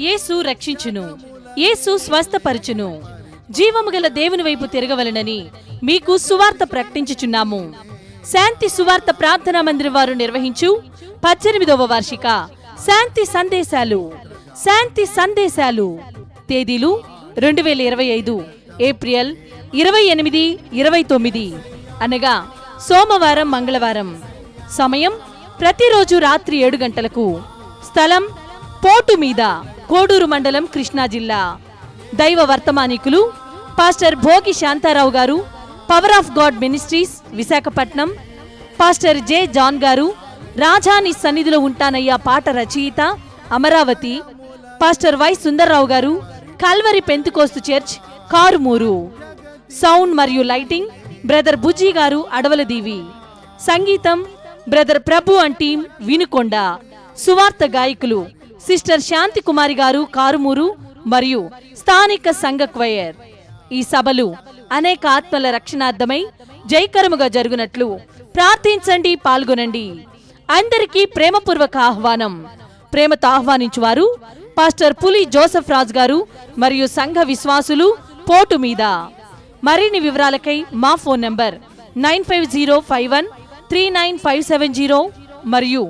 యేసు రక్షించును. యేసు స్వస్థపరచును. జీవము గల దేవుని వైపు తిరగవలనని మీకు సువార్త ప్రకటించుచున్నాము. శాంతి సువార్త ప్రార్థనా మందిరం వారు నిర్వహించు పద్దెనిమిదవ వార్షిక శాంతి సందేశాలు. శాంతి సందేశాలు. తేదీలు రెండు వేల ఇరవై ఐదు ఏప్రిల్ ఇరవై ఎనిమిది ఇరవై తొమ్మిది. అనగా సోమవారం మంగళవారం. సమయం ప్రతిరోజు రాత్రి ఏడు గంటలకు. స్థలం పోటు మీద కోడూరు మండలం కృష్ణా జిల్లా దైవ వర్తమానికులు పాస్టర్ భోగి శాంతారావు గారు power of God ministries Visakhapatnam pastor J John గారు రాజాని సన్నిధిలో ఉంటానయ్యా పాట రచయిత అమరావతి పాస్టర్ వై సుందర్రావు గారు Calvary Pentecost church Karumuru. Sound మరియు లైటింగ్ బ్రదర్ బుజ్జి గారు అడవలదీవి సంగీతం brother Prabhu and team Vinukonda. సువార్త గాయకులు సిస్టర్ శాంతి కుమారి గారు కారుమూరు మరియు స్థానిక సంఘ క్వయర్ ఈ సభలు అనేక ఆత్మల రక్షణార్థమై జయకరముగా జరుగునట్లు ప్రార్థించండి పాల్గొనండి. అందరికీ ప్రేమపూర్వక ఆహ్వానం. ప్రేమతో ఆహ్వానించువారు పాస్టర్ పులి జోసెఫ్ రాజ్ గారు మరియు సంఘ విశ్వాసులు పోటు మీద. మరిన్ని వివరాలకై మా phone number nine five zero five one three nine five seven zero మరియు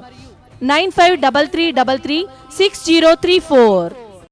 nine five double three double three six zero three four.